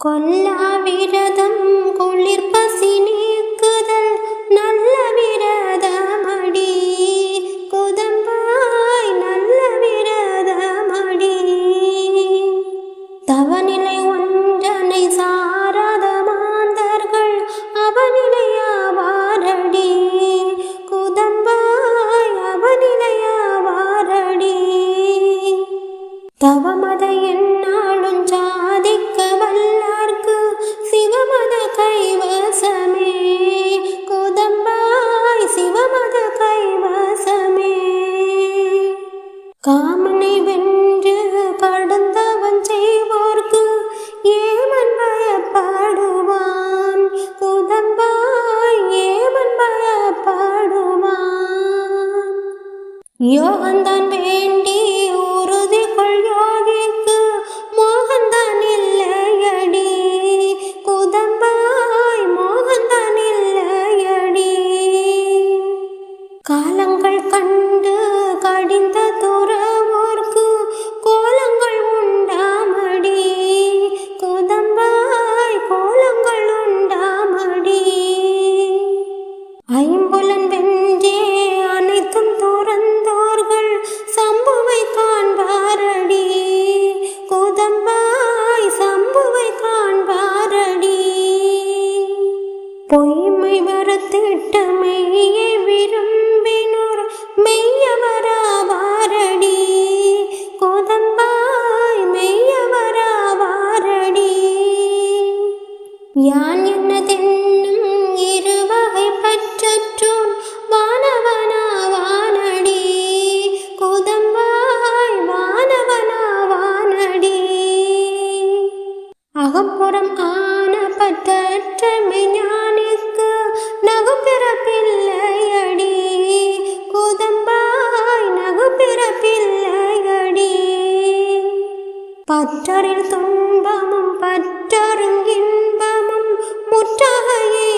കൊല്ലാവിരതം കൊളി காமனை வென்று கடந்தவன் செய்வோர்க்கு Yemen பயப்படுவான். குதம்பாய் Yemen பயப்படுவான். யோகந்தான் வேண்டி உறுதி கொள் பொய்மை வருத்திட்ட மெய்யை விரும்பினோர் மெய்யவராவாரடி. கோதம்பாய் மெய்யவராவாரடி. யான் என்னதென்னும் இருவகை பற்றற்றோன் வானவனாவானடி. கோதம்பாய் வானவனாவானடி. அகப்புறம் ஆ நகுப்பிறப்பில்லையடி குதம்பாய் நகுப்பிறப்பில்லையடி பற்றரில் துன்பமும் பற்றருங்கின்பமும் இன்பமும்